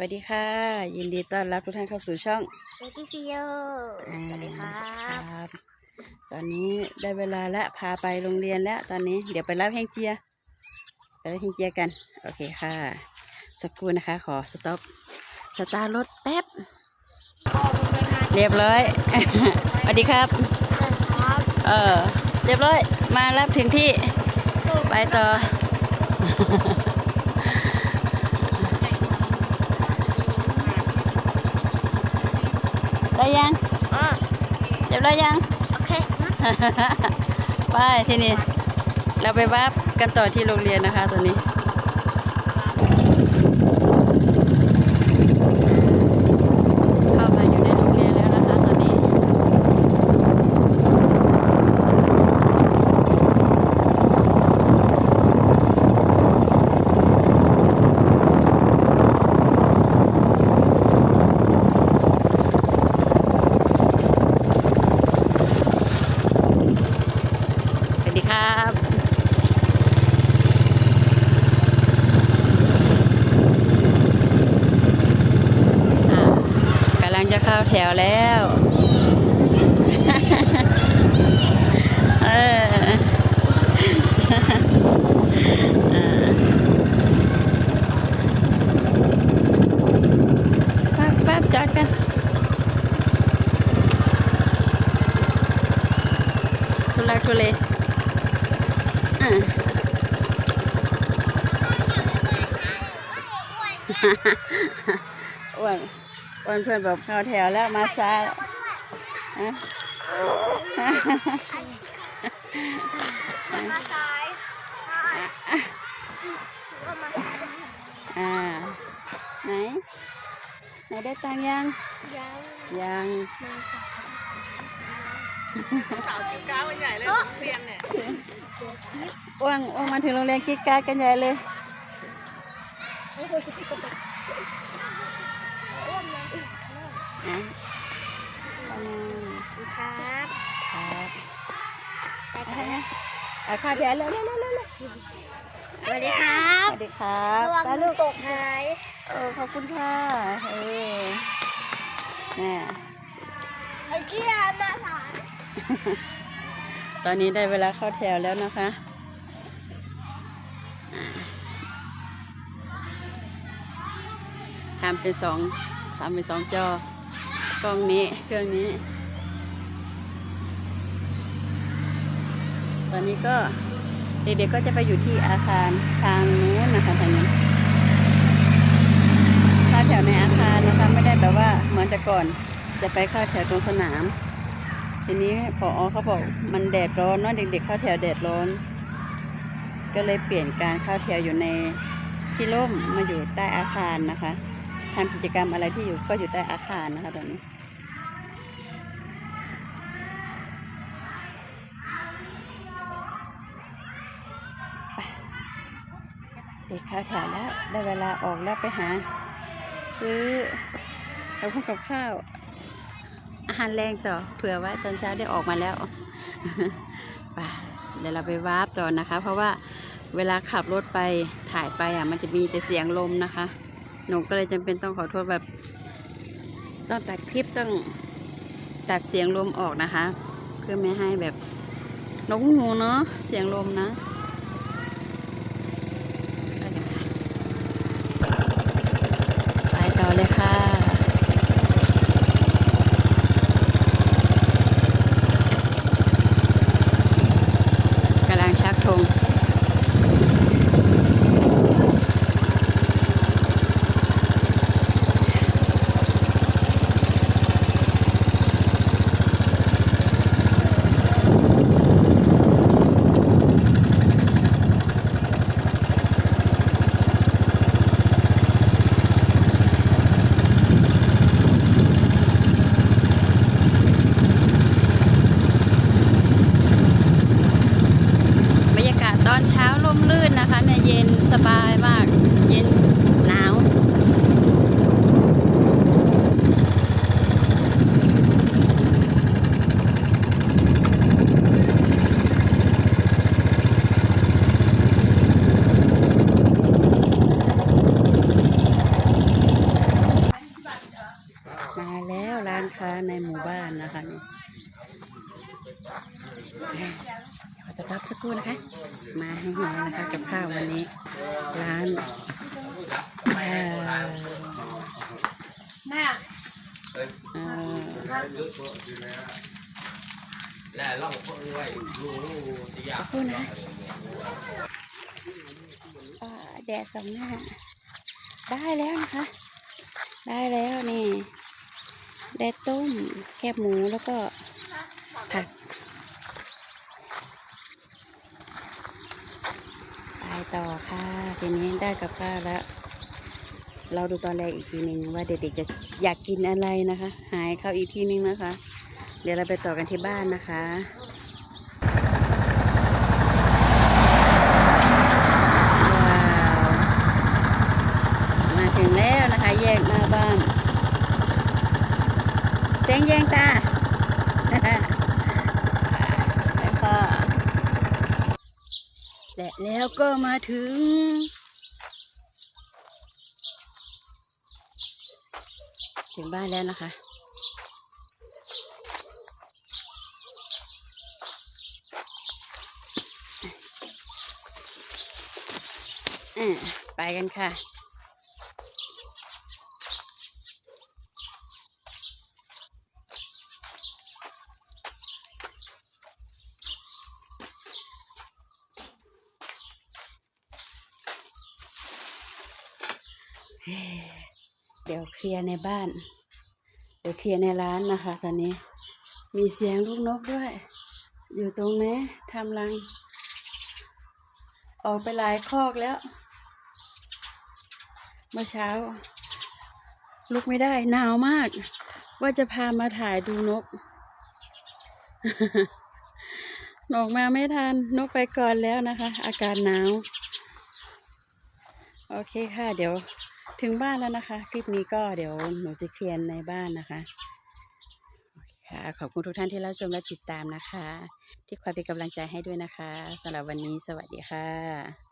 วัสดีค่ะ ยินดีต้อนรับทุกท่านเข้าสู่ช่องเอกิฟิโยอ่าสวัสดีครับครับ ตอนนี้ได้เวลาละพาไปโรงเรียนแล้วตอนนี้เดี๋ยวไปรับแฮงเจียไปรับแฮงเจียกัน โอเคค่ะ สักครู่นะคะ ขอสต็อปสตาร์ทรถแป๊บ เรียบร้อยสวัสดีครับครับ เออ เรียบร้อย มารับถึงที่ ไปต่อ ได้ยังอ่าเรียบร้อยยัง โอเค ไปที่นี่ เราไปวับกันต่อที่โรงเรียนนะคะตอนนี้ เข้ามาอยู่ในโรงเรียนแล้วนะคะตอนนี้ สวัสดีครับ อ่ากำลังจะเข้า แถวแล้วเออเออแป๊บแป๊บจอดกันทุลักทุเลอ่าอ้ วนอ้วนเพื่อนแบบเข้าแถวแล้วมาซ้ายฮะมาซ้ายก็มาซ้ายอ่าไหน ไหนได้ตังค์ยังยัง ยังสาวสิบเก้าวันใหญ่เลยเรียนเนี่ยอ้วงอ้วงมาถึงโรงเรียนกิ๊กการดกันใหญ่เลย อะตังค์ครับครับไปเอากันไงนะเอาข้าวแถวเร็วเร็วเร็วเร็วเร็วสวัสดีครัสบวัสดีครับระวังไปลูลูกกตกหายเออขอบคุณค่ะเออแน่ไอ้เกี้ยมาสายตอนนี้ได้เวลาเข้าแถวแล้วนะคะอ่าทำเป็นสองสามเป็นสองจอ กล้องนี้เครื่องนี้ ตอนนี้ก็เด็กๆก็จะไปอยู่ที่อาคารทางนู้นนะคะทางนี้ข้าแถวในอาคารนะคะไม่ได้แบบว่าเหมือนแต่ก่อนจะไปเข้าแถวตรงสนาม ทีนี้พอเขาบอกมันแดดร้อนเนาะเด็กๆเข้าแถวแดดร้อน ก็เลยเปลี่ยนการเข้าแถวอยู่ในที่ร่มมาอยู่ใต้อาคารนะคะทำกิจกรรมอะไรที่อยู่ก็อยู่ใต้อาคารนะคะตอนนี้ ด็กข้าแถวแล้วได้เวลาออกแล้วไปหา ซื้อกับพวกกับข้าว อาหารแรงต่อเผื่อไว้ตอนเช้าได้ออกมาแล้วไปเดี๋ยวเราไปวาร์ปต่อนะคะ เพราะว่าเวลาขับรถไปถ่ายไปอะ มันจะมีแต่เสียงลมนะคะ หนูก็เลยจำเป็นต้องขอโทษแบบ ต้องตัดคลิปต้องตัดเสียงลมออกนะคะ เพื่อไม่ให้แบบนกหูเนาะเสียงลมนะ อนเช้าลมลื่นนะคะเนี่ยเย็นสบายมาก เย็น สต็อปสักครู่นะคะ มาให้เห็นนะคะกับข้าววันนี้ ร้านเอ่อแม่เอ่อแล้วล่องพวกไว้รู้ที่อยาสักกครู่นะคะอ่าแดดสองหน้า ได้แล้วนะคะ ได้แล้วนี่ได้ต้มแคบหมูแล้วก็ผักไป ต่อค่ะ ทีนี้ได้กับข้าวแล้ว เราดูตอนแรกอีกทีนึงว่าเด็กๆจะอยากกินอะไรนะคะ หายเข้าอีกทีนึงนะคะ เดี๋ยวเราไปต่อกันที่บ้านนะคะว้าวมาถึงแล้วนะคะ แยกหน้าบ้าน เสียงแยงตา แล้วก็ และแล้วก็มาถึง ถึงบ้านแล้วนะคะอ่าไปกันค่ะ เดี๋ยวเคลียร์ในบ้าน เดี๋ยวเคลียร์ในร้านนะคะ ตอนนี้ มีเสียงลูกนกด้วย อยู่ตรงนี้ทำรัง ออกไปหลายคอกแล้ว เมื่อเช้า ลุกไม่ได้หนาวมาก ว่าจะพามาถ่ายดูนกนกมาไม่ทันนกไปก่อนแล้วนะคะ อากาศหนาว โอเคค่ะเดี๋ยว ถึงบ้านแล้วนะคะ คลิปนี้ก็เดี๋ยวหนูจะเคลียร์ในบ้านนะคะค่ะขอบคุณทุกท่านที่รับชมและติดตามนะคะ ที่คอยเป็นกำลังใจให้ด้วยนะคะสำหรับวันนี้สวัสดีค่ะ